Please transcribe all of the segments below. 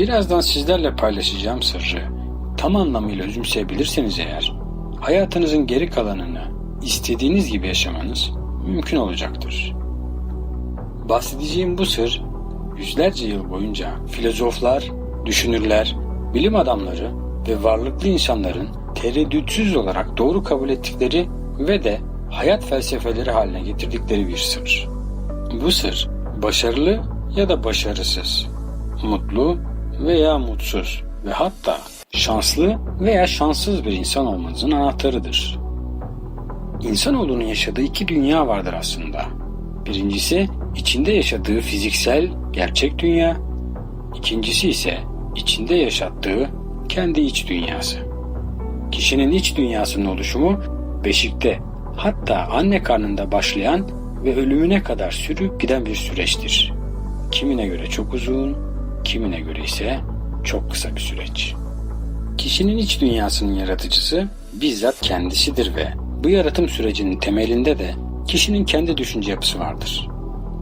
Birazdan sizlerle paylaşacağım sırrı tam anlamıyla özümseyebilirseniz eğer hayatınızın geri kalanını istediğiniz gibi yaşamanız mümkün olacaktır. Bahsedeceğim bu sır yüzlerce yıl boyunca filozoflar, düşünürler, bilim adamları ve varlıklı insanların tereddütsüz olarak doğru kabul ettikleri ve de hayat felsefeleri haline getirdikleri bir sır. Bu sır başarılı ya da başarısız, mutlu veya mutsuz ve hatta şanslı veya şanssız bir insan olmanızın anahtarıdır. İnsanoğlunun yaşadığı iki dünya vardır aslında. Birincisi içinde yaşadığı fiziksel, gerçek dünya. İkincisi ise içinde yaşattığı kendi iç dünyası. Kişinin iç dünyasının oluşumu beşikte hatta anne karnında başlayan ve ölümüne kadar sürüp giden bir süreçtir. Kimine göre çok uzun, kimine göre ise çok kısa bir süreç. Kişinin iç dünyasının yaratıcısı bizzat kendisidir ve bu yaratım sürecinin temelinde de kişinin kendi düşünce yapısı vardır.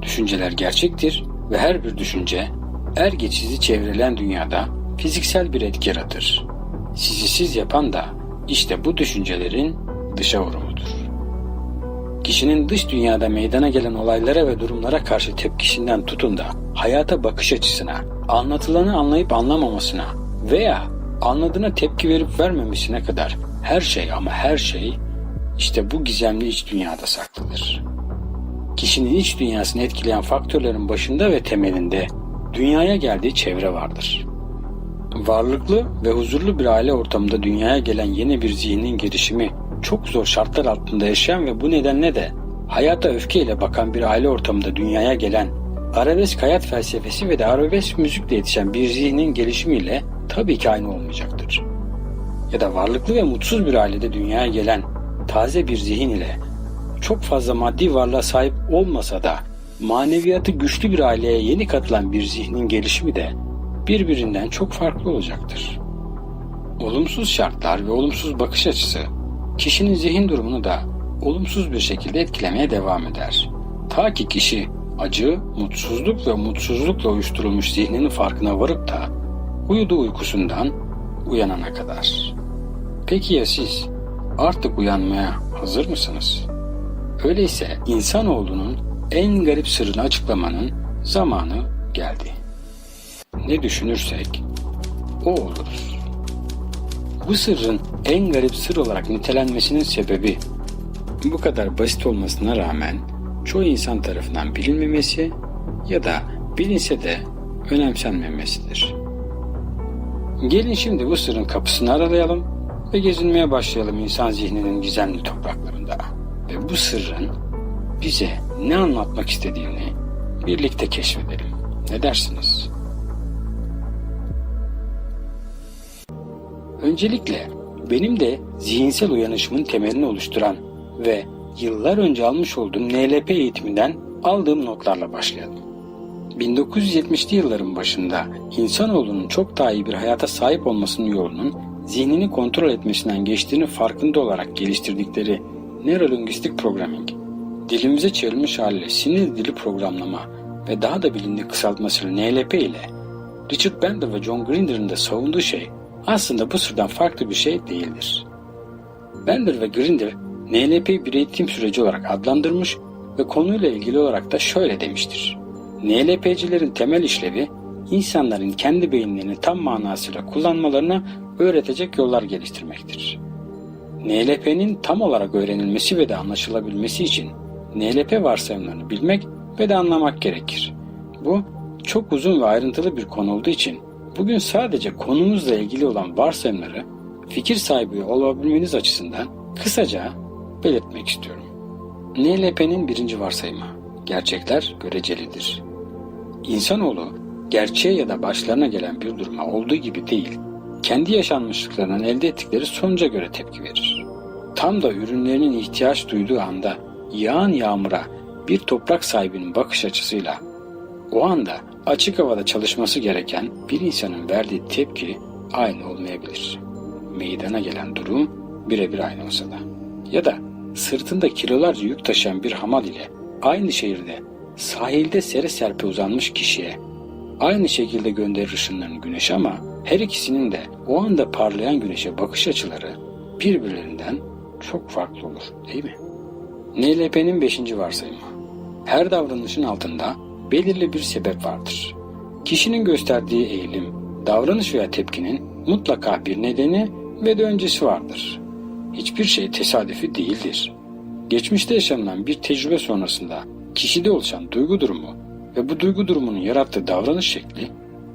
Düşünceler gerçektir ve her bir düşünce er geç sizi çevrelen dünyada fiziksel bir etki yaratır. Sizi siz yapan da işte bu düşüncelerin dışa vurumudur. Kişinin dış dünyada meydana gelen olaylara ve durumlara karşı tepkisinden tutun da hayata bakış açısına, anlatılanı anlayıp anlamamasına veya anladığına tepki verip vermemesine kadar her şey ama her şey işte bu gizemli iç dünyada saklıdır. Kişinin iç dünyasını etkileyen faktörlerin başında ve temelinde dünyaya geldiği çevre vardır. Varlıklı ve huzurlu bir aile ortamında dünyaya gelen yeni bir zihnin gelişimi çok zor şartlar altında yaşayan ve bu nedenle de hayata öfkeyle bakan bir aile ortamında dünyaya gelen arabesk hayat felsefesi ve de arabesk müzikle yetişen bir zihnin gelişimiyle tabii ki aynı olmayacaktır. Ya da varlıklı ve mutsuz bir ailede dünyaya gelen taze bir zihin ile çok fazla maddi varlığa sahip olmasa da maneviyatı güçlü bir aileye yeni katılan bir zihnin gelişimi de birbirinden çok farklı olacaktır. Olumsuz şartlar ve olumsuz bakış açısı kişinin zihin durumunu da olumsuz bir şekilde etkilemeye devam eder. Ta ki kişi acı, mutsuzluk ve mutsuzlukla uyuşturulmuş zihninin farkına varıp da uyuduğu uykusundan uyanana kadar. Peki ya siz artık uyanmaya hazır mısınız? Öyleyse insanoğlunun en garip sırrını açıklamanın zamanı geldi. Ne düşünürsek o oluruz. Bu sırrın en garip sır olarak nitelenmesinin sebebi bu kadar basit olmasına rağmen çoğu insan tarafından bilinmemesi ya da bilinse de önemsenmemesidir. Gelin şimdi bu sırrın kapısını aralayalım ve gezinmeye başlayalım insan zihninin gizemli topraklarında. Ve bu sırrın bize ne anlatmak istediğini birlikte keşfedelim. Ne dersiniz? Öncelikle benim de zihinsel uyanışımın temelini oluşturan ve yıllar önce almış olduğum NLP eğitiminden aldığım notlarla başlayalım. 1970'li yılların başında insanoğlunun çok daha iyi bir hayata sahip olmasının yolunun zihnini kontrol etmesinden geçtiğini farkında olarak geliştirdikleri Neurolinguistic Programming, dilimize çevrilmiş haliyle sinir dili programlama ve daha da bilindik kısaltmasıyla NLP ile Richard Bandler ve John Grinder'ın da savunduğu şey aslında bu sırdan farklı bir şey değildir. Bender ve Grinder NLP'yi bir eğitim süreci olarak adlandırmış ve konuyla ilgili olarak da şöyle demiştir. NLP'cilerin temel işlevi insanların kendi beyinlerini tam manasıyla kullanmalarını öğretecek yollar geliştirmektir. NLP'nin tam olarak öğrenilmesi ve de anlaşılabilmesi için NLP varsayımlarını bilmek ve de anlamak gerekir. Bu çok uzun ve ayrıntılı bir konu olduğu için bugün sadece konumuzla ilgili olan varsayımları fikir sahibi olabilmeniz açısından kısaca belirtmek istiyorum. NLP'nin birinci varsayımı, gerçekler görecelidir. İnsanoğlu gerçeğe ya da başlarına gelen bir duruma olduğu gibi değil, kendi yaşanmışlıklarından elde ettikleri sonuca göre tepki verir. Tam da ürünlerinin ihtiyaç duyduğu anda yağan yağmura bir toprak sahibinin bakış açısıyla o anda açık havada çalışması gereken bir insanın verdiği tepki aynı olmayabilir. Meydana gelen durum birebir aynı olsa da. Ya da sırtında kilolarca yük taşıyan bir hamal ile aynı şehirde sahilde sere serpe uzanmış kişiye aynı şekilde gönderir ışınlarını güneşe ama her ikisinin de o anda parlayan güneşe bakış açıları birbirlerinden çok farklı olur değil mi? NLP'nin 5. varsayımı. Her davranışın altında belirli bir sebep vardır. Kişinin gösterdiği eğilim, davranış veya tepkinin mutlaka bir nedeni ve de öncesi vardır. Hiçbir şey tesadüfi değildir. Geçmişte yaşanılan bir tecrübe sonrasında kişide oluşan duygu durumu ve bu duygu durumunun yarattığı davranış şekli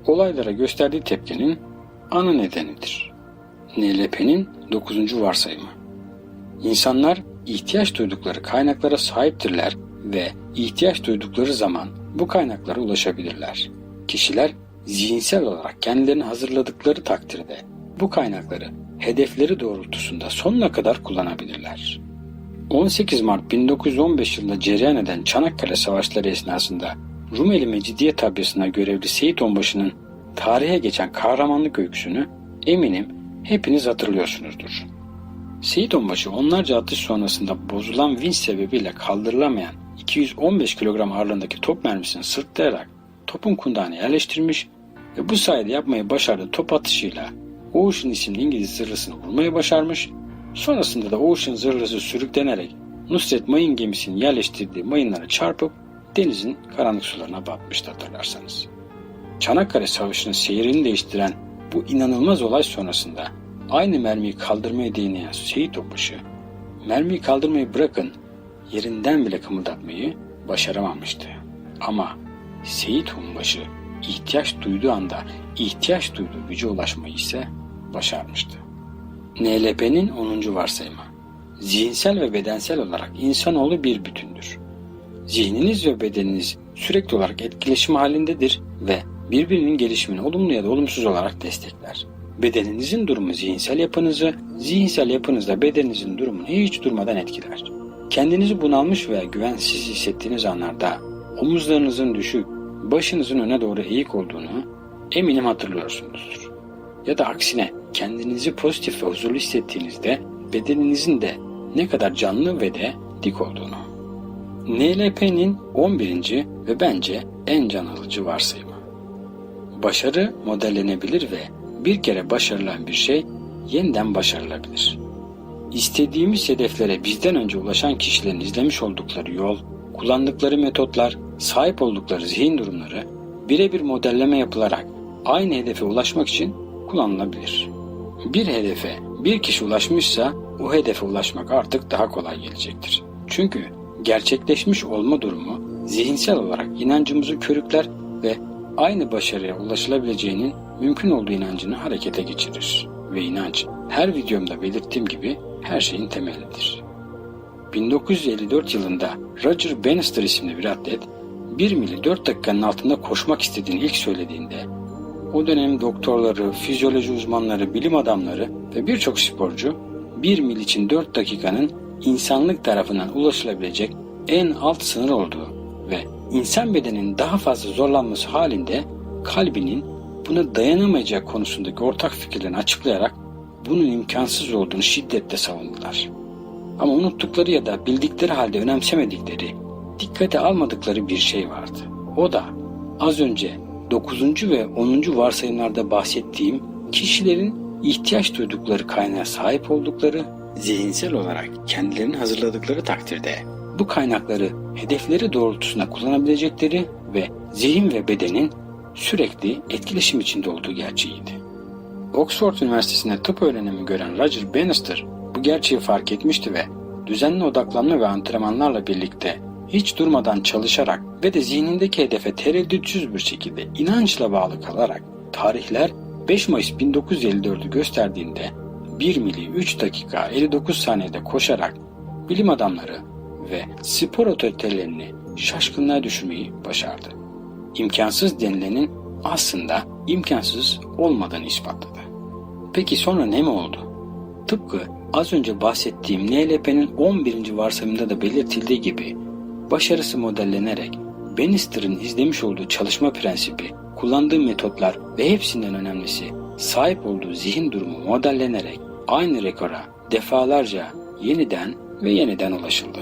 olaylara gösterdiği tepkinin ana nedenidir. NLP'nin 9. varsayımı. İnsanlar ihtiyaç duydukları kaynaklara sahiptirler ve ihtiyaç duydukları zaman bu kaynaklara ulaşabilirler. Kişiler zihinsel olarak kendilerini hazırladıkları takdirde bu kaynakları hedefleri doğrultusunda sonuna kadar kullanabilirler. 18 Mart 1915 yılında cereyan eden Çanakkale Savaşları esnasında Rumeli Mecidiyet Tabyası'na görevli Seyit Onbaşı'nın tarihe geçen kahramanlık öyküsünü eminim hepiniz hatırlıyorsunuzdur. Seyit Onbaşı onlarca atış sonrasında bozulan vinç sebebiyle kaldırılamayan 215 kilogram ağırlığındaki top mermisini sırtlayarak topun kundağına yerleştirmiş ve bu sayede yapmayı başardığı top atışıyla Ocean isimli İngiliz zırhlısını vurmayı başarmış. Sonrasında da Ocean zırhlısı sürüklenerek Nusret mayın gemisinin yerleştirdiği mayınlara çarpıp denizin karanlık sularına batmıştı hatırlarsanız. Çanakkale Savaşı'nın seyrini değiştiren bu inanılmaz olay sonrasında aynı mermiyi kaldırmaya deneyen Seyit Onbaşı, mermiyi kaldırmayı bırakın yerinden bile kımıldatmayı başaramamıştı. Ama Seyit Onbaşı ihtiyaç duyduğu anda ihtiyaç duyduğu güce ulaşmayı ise başarmıştı. NLP'nin 10. varsayımı. Zihinsel ve bedensel olarak insanoğlu bir bütündür. Zihniniz ve bedeniniz sürekli olarak etkileşim halindedir ve birbirinin gelişimini olumlu ya da olumsuz olarak destekler. Bedeninizin durumu zihinsel yapınızı, zihinsel yapınız da bedeninizin durumunu hiç durmadan etkiler. Kendinizi bunalmış veya güvensiz hissettiğiniz anlarda omuzlarınızın düşük, başınızın öne doğru eğik olduğunu eminim hatırlıyorsunuzdur. Ya da aksine kendinizi pozitif ve huzurlu hissettiğinizde bedeninizin de ne kadar canlı ve de dik olduğunu. NLP'nin 11. ve bence en can alıcı varsayımı. Başarı modellenebilir ve bir kere başarılan bir şey yeniden başarılabilir. İstediğimiz hedeflere bizden önce ulaşan kişilerin izlemiş oldukları yol, kullandıkları metotlar, sahip oldukları zihin durumları birebir modelleme yapılarak aynı hedefe ulaşmak için kullanılabilir. Bir hedefe bir kişi ulaşmışsa o hedefe ulaşmak artık daha kolay gelecektir. Çünkü gerçekleşmiş olma durumu zihinsel olarak inancımızı körükler ve aynı başarıya ulaşılabileceğinin mümkün olduğu inancını harekete geçirir. Ve inanç her videomda belirttiğim gibi her şeyin temelidir. 1954 yılında Roger Bannister isimli bir atlet 1 mili 4 dakikanın altında koşmak istediğini ilk söylediğinde o dönem doktorları, fizyoloji uzmanları, bilim adamları ve birçok sporcu 1 mil için 4 dakikanın insanlık tarafından ulaşılabilecek en alt sınır olduğu ve insan bedeninin daha fazla zorlanması halinde kalbinin buna dayanamayacağı konusundaki ortak fikirlerini açıklayarak bunun imkansız olduğunu şiddetle savundular. Ama unuttukları ya da bildikleri halde önemsemedikleri, dikkate almadıkları bir şey vardı. O da az önce 9. ve 10. varsayımlarda bahsettiğim kişilerin ihtiyaç duydukları kaynağa sahip oldukları, zihinsel olarak kendilerini hazırladıkları takdirde bu kaynakları hedefleri doğrultusunda kullanabilecekleri ve zihin ve bedenin sürekli etkileşim içinde olduğu gerçeğiydi. Oxford Üniversitesi'nde tıp öğrenimi gören Roger Bannister bu gerçeği fark etmişti ve düzenli odaklanma ve antrenmanlarla birlikte hiç durmadan çalışarak ve de zihnindeki hedefe tereddütsüz bir şekilde inançla bağlı kalarak tarihler 5 Mayıs 1954'ü gösterdiğinde 1 mili 3 dakika 59 saniyede koşarak bilim adamları ve spor otoritelerini şaşkınlığa düşürmeyi başardı. İmkansız denilenin aslında imkansız olmadığını ispatladı. Peki sonra ne mi oldu? Tıpkı az önce bahsettiğim NLP'nin 11. varsayımında da belirtildiği gibi başarısı modellenerek Bannister'ın izlemiş olduğu çalışma prensibi, kullandığı metotlar ve hepsinden önemlisi sahip olduğu zihin durumu modellenerek aynı rekora defalarca yeniden ve yeniden ulaşıldı.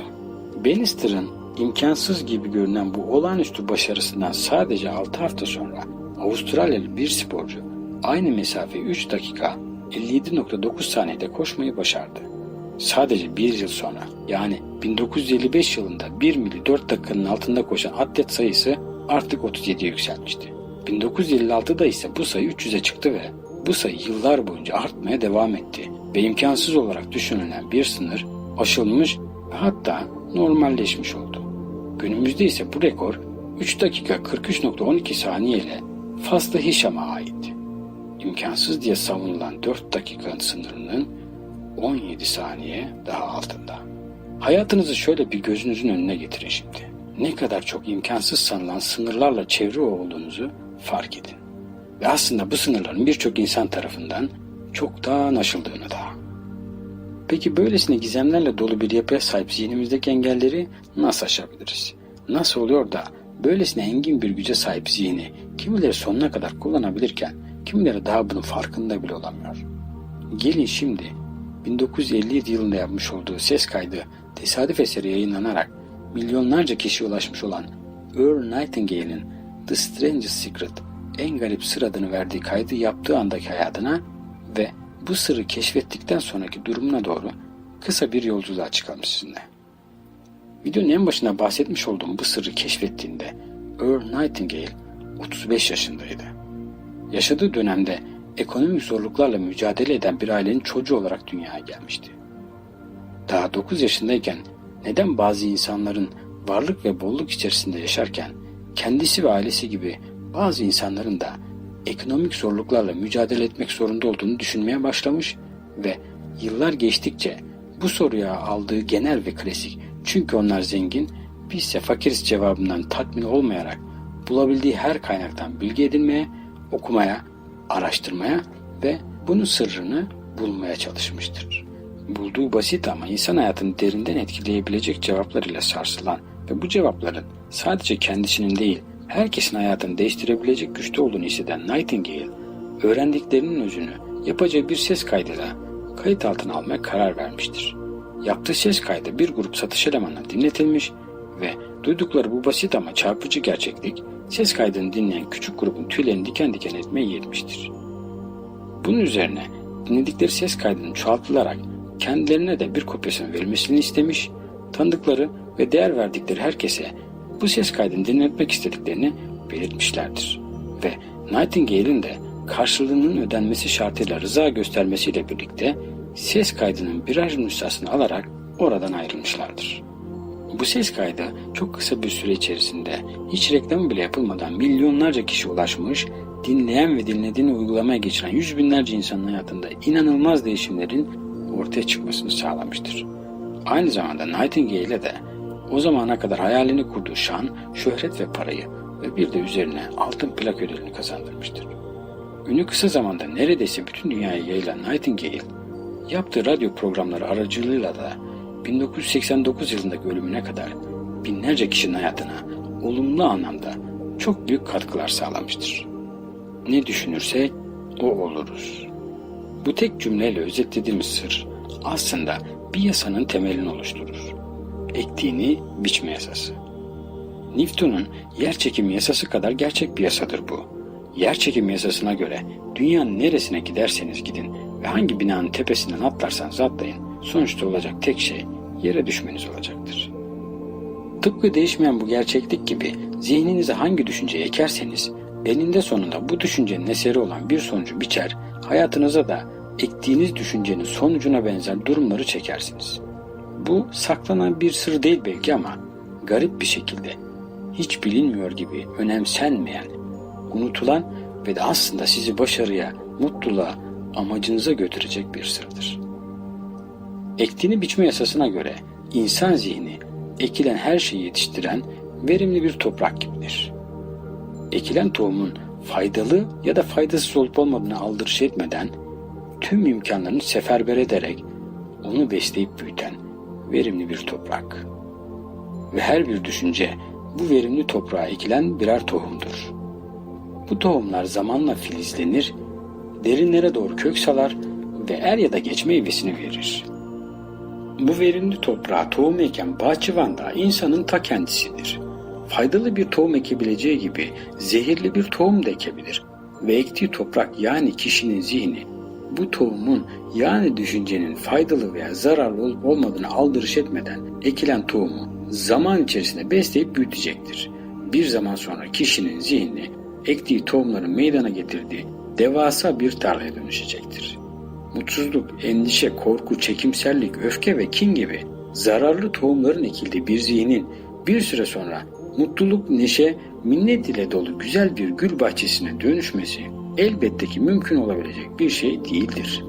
Bannister'ın imkansız gibi görünen bu olağanüstü başarısından sadece 6 hafta sonra Avustralyalı bir sporcu aynı mesafeyi 3 dakika 57.9 saniyede koşmayı başardı. Sadece bir yıl sonra yani 1955 yılında 1 mili 4 dakikanın altında koşan atlet sayısı artık 37'ye yükselmişti. 1956'da ise bu sayı 300'e çıktı ve bu sayı yıllar boyunca artmaya devam etti ve imkansız olarak düşünülen bir sınır aşılmış ve hatta normalleşmiş oldu. Günümüzde ise bu rekor 3 dakika 43.12 saniye ile Faslı Hişam'a ait. İmkansız diye savunulan 4 dakika sınırının 17 saniye daha altında. Hayatınızı şöyle bir gözünüzün önüne getirin şimdi. Ne kadar çok imkansız sanılan sınırlarla çevre olduğunuzu fark edin. Ve aslında bu sınırların birçok insan tarafından çoktan aşıldığını da. Peki böylesine gizemlerle dolu bir yapıya sahip zihnimizdeki engelleri nasıl aşabiliriz? Nasıl oluyor da böylesine engin bir güce sahip zihni kimileri sonuna kadar kullanabilirken kimileri daha bunun farkında bile olamıyor? Gelin şimdi 1957 yılında yapmış olduğu ses kaydı tesadüf eseri yayınlanarak milyonlarca kişiye ulaşmış olan Earl Nightingale'in The Strangest Secret en garip sır adını verdiği kaydı yaptığı andaki hayatına ve bu sırrı keşfettikten sonraki durumuna doğru kısa bir yolculuğa çıkalım sizinle. Videonun en başında bahsetmiş olduğum bu sırrı keşfettiğinde Earl Nightingale 35 yaşındaydı. Yaşadığı dönemde ekonomik zorluklarla mücadele eden bir ailenin çocuğu olarak dünyaya gelmişti. Daha 9 yaşındayken neden bazı insanların varlık ve bolluk içerisinde yaşarken kendisi ve ailesi gibi bazı insanların da ekonomik zorluklarla mücadele etmek zorunda olduğunu düşünmeye başlamış ve yıllar geçtikçe bu soruya aldığı genel ve klasik çünkü onlar zengin bizse fakiriz cevabından tatmin olmayarak bulabildiği her kaynaktan bilgi edinmeye, okumaya, araştırmaya ve bunun sırrını bulmaya çalışmıştır. Bulduğu basit ama insan hayatını derinden etkileyebilecek cevaplar ile sarsılan ve bu cevapların sadece kendisinin değil herkesin hayatını değiştirebilecek güçte olduğunu hisseden Nightingale, öğrendiklerinin özünü yapacağı bir ses kaydıyla kayıt altına almaya karar vermiştir. Yaptığı ses kaydı bir grup satış elemanına dinletilmiş ve duydukları bu basit ama çarpıcı gerçeklik ses kaydını dinleyen küçük grubun tüylerini diken diken etmeye yetmiştir. Bunun üzerine dinledikleri ses kaydının çoğaltılarak kendilerine de bir kopyasının verilmesini istemiş, tanıdıkları ve değer verdikleri herkese bu ses kaydını dinletmek istediklerini belirtmişlerdir. Ve Nightingale'in de karşılığının ödenmesi şartıyla rıza göstermesiyle birlikte ses kaydının birer nüshasını alarak oradan ayrılmışlardır. Bu ses kaydı çok kısa bir süre içerisinde hiç reklam bile yapılmadan milyonlarca kişi ulaşmış, dinleyen ve dinlediğini uygulamaya geçiren yüz binlerce insanın hayatında inanılmaz değişimlerin ortaya çıkmasını sağlamıştır. Aynı zamanda Nightingale'e de o zamana kadar hayalini kurduğu şan, şöhret ve parayı ve bir de üzerine altın plak ödülünü kazandırmıştır. Ünü kısa zamanda neredeyse bütün dünyaya yayılan Nightingale, yaptığı radyo programları aracılığıyla da 1989 yılındaki ölümüne kadar binlerce kişinin hayatına olumlu anlamda çok büyük katkılar sağlamıştır. Ne düşünürsek o oluruz. Bu tek cümleyle özetlediğimiz sır aslında bir yasanın temelini oluşturur. Ektiğini biçme yasası. Newton'un yer çekimi yasası kadar gerçek bir yasadır bu. Yer çekimi yasasına göre dünyanın neresine giderseniz gidin ve hangi binanın tepesinden atlarsanız atlayın sonuçta olacak tek şey yere düşmeniz olacaktır. Tıpkı değişmeyen bu gerçeklik gibi zihninize hangi düşünceyi ekerseniz eninde sonunda bu düşüncenin eseri olan bir sonucu biçer, hayatınıza da ektiğiniz düşüncenin sonucuna benzer durumları çekersiniz. Bu saklanan bir sır değil belki ama garip bir şekilde hiç bilinmiyor gibi önemsenmeyen, unutulan ve de aslında sizi başarıya, mutluluğa, amacınıza götürecek bir sırdır. Ektiğini biçme yasasına göre insan zihni ekilen her şeyi yetiştiren verimli bir toprak gibidir. Ekilen tohumun faydalı ya da faydasız olup olmadığını aldırış etmeden tüm imkanlarını seferber ederek onu besleyip büyüten verimli bir toprak. Ve her bir düşünce bu verimli toprağa ekilen birer tohumdur. Bu tohumlar zamanla filizlenir, derinlere doğru kök salar ve er ya da geç meyvesini verir. Bu verimli toprağa tohum eken bahçıvan da insanın ta kendisidir. faydalı bir tohum ekebileceği gibi zehirli bir tohum da ekebilir. Ve ektiği toprak yani kişinin zihni bu tohumun yani düşüncenin faydalı veya zararlı olup olmadığını aldırış etmeden ekilen tohumu zaman içerisinde besleyip büyütecektir. Bir zaman sonra kişinin zihni ektiği tohumların meydana getirdiği devasa bir tarlaya dönüşecektir. Mutsuzluk, endişe, korku, çekimsellik, öfke ve kin gibi zararlı tohumların ekildiği bir zihnin bir süre sonra mutluluk, neşe, minnet ile dolu güzel bir gül bahçesine dönüşmesi elbette ki mümkün olabilecek bir şey değildir.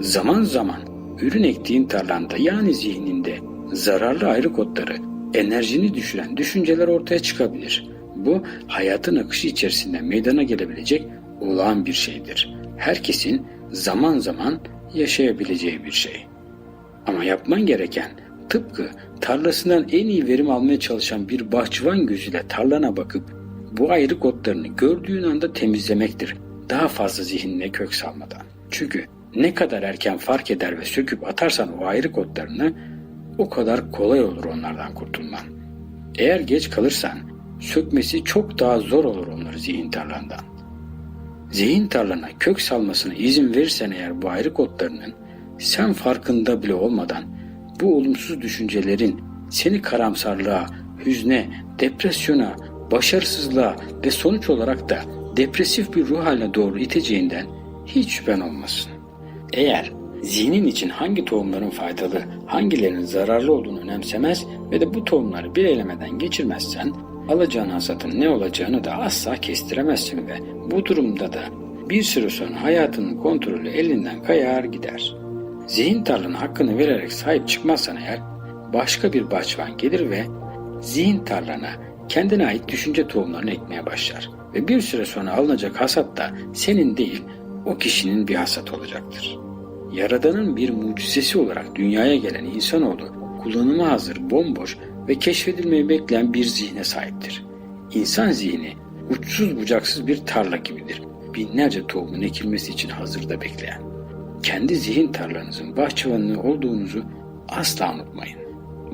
Zaman zaman ürün ektiğin tarlanda yani zihninde zararlı ayrık otları, enerjini düşüren düşünceler ortaya çıkabilir. Bu hayatın akışı içerisinde meydana gelebilecek olağan bir şeydir. Herkesin zaman zaman yaşayabileceği bir şey. Ama yapman gereken tıpkı tarlasından en iyi verim almaya çalışan bir bahçıvan gözüyle tarlana bakıp bu ayrık otlarını gördüğün anda temizlemektir. Daha fazla zihnine kök salmadan. Çünkü ne kadar erken fark eder ve söküp atarsan o ayrık otlarını o kadar kolay olur onlardan kurtulman. Eğer geç kalırsan sökmesi çok daha zor olur onları zihin tarlandan. Zihin tarlana kök salmasına izin verirsen eğer bu ayrık otlarının sen farkında bile olmadan bu olumsuz düşüncelerin seni karamsarlığa, hüzne, depresyona, başarısızlığa ve sonuç olarak da depresif bir ruh haline doğru iteceğinden hiç şüphen olmasın. Eğer zihnin için hangi tohumların faydalı, hangilerinin zararlı olduğunu önemsemez ve de bu tohumları bir elemeden geçirmezsen alacağın hasatın ne olacağını da asla kestiremezsin ve bu durumda da bir süre sonra hayatının kontrolü elinden kayar gider. Zihin tarlana hakkını vererek sahip çıkmazsan eğer başka bir bahçıvan gelir ve zihin tarlana kendine ait düşünce tohumlarını ekmeye başlar ve bir süre sonra alınacak hasat da senin değil o kişinin bir hasat olacaktır. Yaradanın bir mucizesi olarak dünyaya gelen insanoğlu kullanıma hazır, bomboş ve keşfedilmeyi bekleyen bir zihne sahiptir. İnsan zihni uçsuz bucaksız bir tarla gibidir. Binlerce tohumun ekilmesi için hazırda bekleyen. Kendi zihin tarlanızın bahçıvanı olduğunuzu asla unutmayın.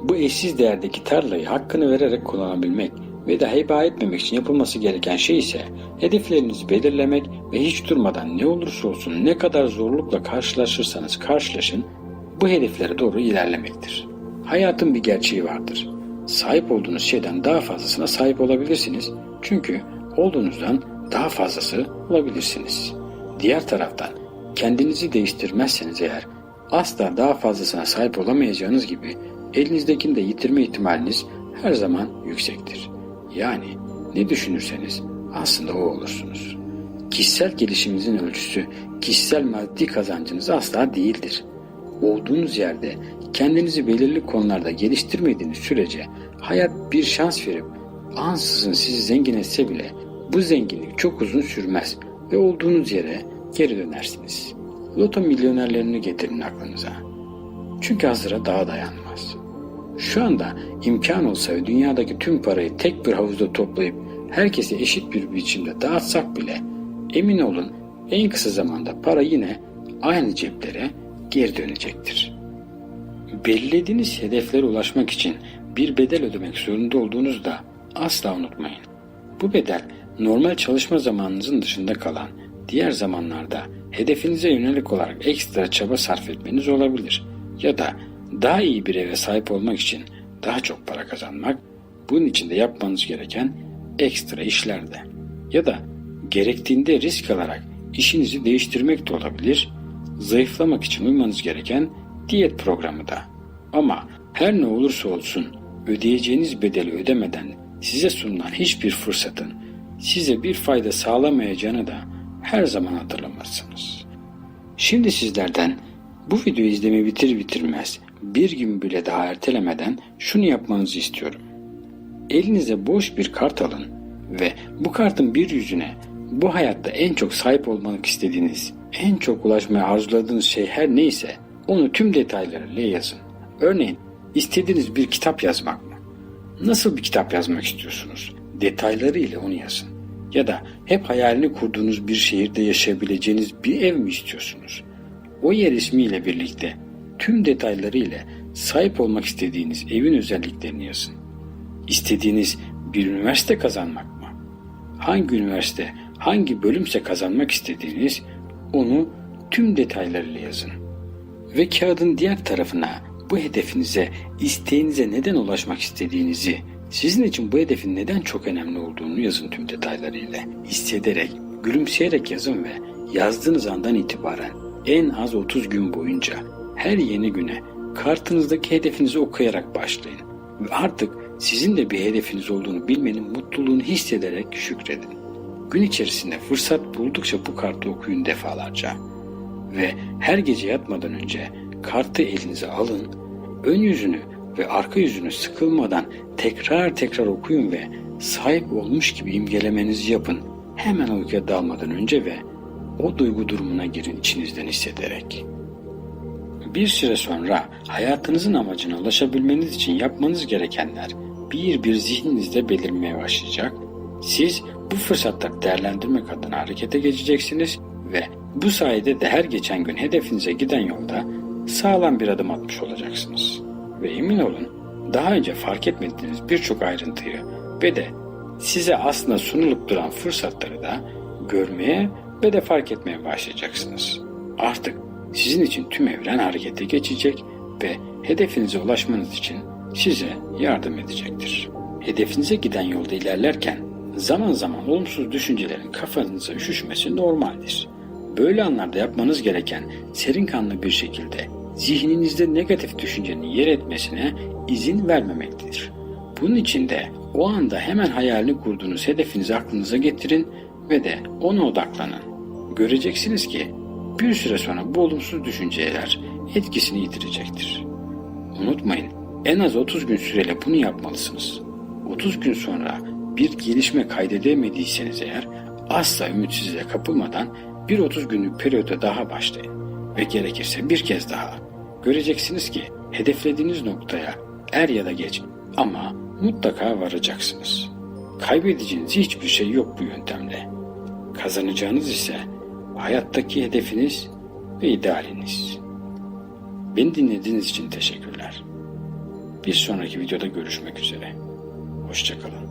Bu eşsiz değerdeki tarlayı hakkını vererek kullanabilmek ve de heba etmemek için yapılması gereken şey ise hedeflerinizi belirlemek ve hiç durmadan ne olursa olsun ne kadar zorlukla karşılaşırsanız karşılaşın bu hedeflere doğru ilerlemektir. Hayatın bir gerçeği vardır. Sahip olduğunuz şeyden daha fazlasına sahip olabilirsiniz. Çünkü olduğunuzdan daha fazlası olabilirsiniz. Diğer taraftan kendinizi değiştirmezseniz eğer asla daha fazlasına sahip olamayacağınız gibi elinizdekini de yitirme ihtimaliniz her zaman yüksektir. Yani ne düşünürseniz aslında o olursunuz. Kişisel gelişiminizin ölçüsü kişisel maddi kazancınız asla değildir. Olduğunuz yerde kendinizi belirli konularda geliştirmediğiniz sürece hayat bir şans verip ansızın sizi zengin etse bile bu zenginlik çok uzun sürmez ve olduğunuz yere geri dönersiniz. Loto milyonerlerini getirin aklınıza. Çünkü hazıra daha dayanmaz. Şu anda imkan olsa ve dünyadaki tüm parayı tek bir havuzda toplayıp herkese eşit bir biçimde dağıtsak bile emin olun en kısa zamanda para yine aynı ceplere geri dönecektir. Belirlediğiniz hedeflere ulaşmak için bir bedel ödemek zorunda olduğunuzu da asla unutmayın. Bu bedel normal çalışma zamanınızın dışında kalan diğer zamanlarda hedefinize yönelik olarak ekstra çaba sarf etmeniz olabilir. Ya da daha iyi bir eve sahip olmak için daha çok para kazanmak, bunun için de yapmanız gereken ekstra işlerde. Ya da gerektiğinde risk alarak işinizi değiştirmek de olabilir, zayıflamak için uymanız gereken diyet programı da. Ama her ne olursa olsun ödeyeceğiniz bedeli ödemeden size sunulan hiçbir fırsatın size bir fayda sağlamayacağını da her zaman hatırlamalısınız. Şimdi sizlerden bu videoyu izlemeyi bitir bitirmez bir gün bile daha ertelemeden şunu yapmanızı istiyorum. Elinize boş bir kart alın ve bu kartın bir yüzüne bu hayatta en çok sahip olmak istediğiniz, en çok ulaşmaya arzuladığınız şey her neyse onu tüm detaylarıyla yazın. Örneğin istediğiniz bir kitap yazmak mı? Nasıl bir kitap yazmak istiyorsunuz? Detaylarıyla onu yazın. Ya da hep hayalini kurduğunuz bir şehirde yaşayabileceğiniz bir ev mi istiyorsunuz? O yer ismiyle birlikte tüm detaylarıyla sahip olmak istediğiniz evin özelliklerini yazın. İstediğiniz Bir üniversite kazanmak mı? Hangi üniversite, hangi bölümse kazanmak istediğiniz onu tüm detaylarıyla yazın. Ve kağıdın diğer tarafına bu hedefinize, isteğinize neden ulaşmak istediğinizi, sizin için bu hedefin neden çok önemli olduğunu yazın tüm detaylarıyla. Hissederek, gülümseyerek yazın ve yazdığınız andan itibaren en az 30 gün boyunca her yeni güne kartınızdaki hedefinizi okuyarak başlayın. Ve artık sizin de bir hedefiniz olduğunu bilmenin mutluluğunu hissederek şükredin. Gün içerisinde fırsat buldukça bu kartı okuyun defalarca. Ve her gece yatmadan önce kartı elinize alın, ön yüzünü ve arka yüzünü sıkılmadan tekrar tekrar okuyun ve sahip olmuş gibi imgelemenizi yapın. Hemen uykuya dalmadan önce ve o duygu durumuna girin içinizden hissederek. Bir süre sonra hayatınızın amacına ulaşabilmeniz için yapmanız gerekenler bir bir zihninizde belirmeye başlayacak. Siz bu fırsatları değerlendirmek adına harekete geçeceksiniz ve bu sayede de her geçen gün hedefinize giden yolda sağlam bir adım atmış olacaksınız. Ve emin olun daha önce fark etmediğiniz birçok ayrıntıyı ve de size aslında sunulup duran fırsatları da görmeye ve de fark etmeye başlayacaksınız. Artık sizin için tüm evren harekete geçecek ve hedefinize ulaşmanız için size yardım edecektir. Hedefinize giden yolda ilerlerken zaman zaman olumsuz düşüncelerin kafanıza üşüşmesi normaldir. Böyle anlarda yapmanız gereken serin kanlı bir şekilde zihninizde negatif düşüncenin yer etmesine izin vermemektedir. Bunun için de o anda hemen hayalini kurduğunuz hedefinizi aklınıza getirin ve de ona odaklanın. Göreceksiniz ki bir süre sonra bu olumsuz düşünceler etkisini yitirecektir. Unutmayın en az 30 gün süreyle bunu yapmalısınız. 30 gün sonra bir gelişme kaydedemediyseniz eğer asla ümitsizliğe kapılmadan bir 30 günlük periyoda daha başlayın ve gerekirse bir kez daha. Göreceksiniz ki hedeflediğiniz noktaya er ya da geç ama mutlaka varacaksınız. Kaybedeceğiniz hiçbir şey yok bu yöntemle. Kazanacağınız ise hayattaki hedefiniz ve idealiniz. Beni dinlediğiniz için teşekkürler. Bir sonraki videoda görüşmek üzere. Hoşçakalın.